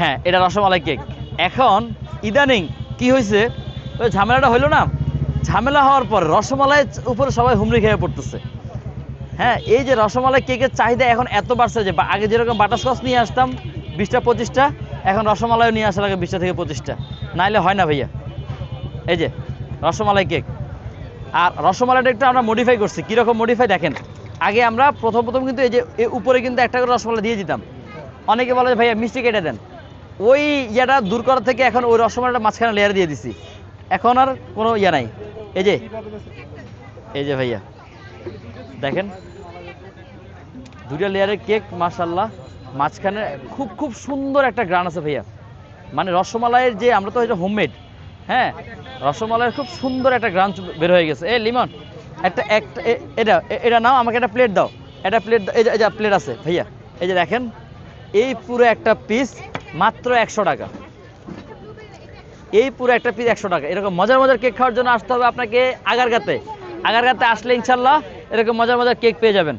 হ্যাঁ এটা রসমালাই কেক এখন ইদানিং কি হয়েছে ওই ঝামেলাটা হইল না? ঝামেলা হওয়ার পর রসমালাইয়ের উপরে সবাই হুমড়ি খেয়ে পড়তেছে। হ্যাঁ এই যে রসমালাই কেকের চাহিদা এখন এত বাড়ছে যে আগে যেরকম বাটারস্কচ নিয়ে আসতাম, বিশটা, পঁচিশটা, এখন রসমালাইও নিয়ে আসা লাগে বিশটা থেকে পঁচিশটা। নাইলে হয় না ভাইয়া। এই যে, রসমালাই কেক আর রসমালাইটা একটু আমরা মডিফাই করছি। কীরকম মডিফাই দেখেন? আগে আমরা প্রথম প্রথম কিন্তু এই যে উপরে কিন্তু একটা করে রসমালাই দিয়ে দিতাম। অনেকে বলে ভাইয়া মিষ্টি কেটে দেন। ওই ইয়েটা দূর করার থেকে এখন ওই রসমালাইটা মাঝখানে লেয়ার দিয়ে দিছি। এখন আর কোনো ইয়ে নাই। এই যে এই যে ভাইয়া। দেখেন, দুইটা লেয়ারের কেক মাশাল্লাহ মাঝখানে খুব খুব সুন্দর একটা গ্রান আছে ভাইয়া। মানে রসমালাইয়ের যে, আমরা তো এটা হোমমেড হ্যাঁ? রসমালাইয়ের খুব সুন্দর একটা গ্রান বের হয়ে গেছে। এ, লিমন, একটা একটা এটা এটা নাও, আমাকে একটা প্লেট দাও। একটা প্লেট এই যে প্লেট আছে ভাইয়া। এই যে দেখেন, এই পুরো একটা পিস মাত্র একশো টাকা। এই পুরো একটা পিস একশো টাকা। এরকম মজার মজার কেক খাওয়ার জন্য আসতে হবে আপনাকে আগারগাতে। আগারগাতে আসলে ইনশাল্লাহ এরকম মজার মজার কেক পেয়ে যাবেন।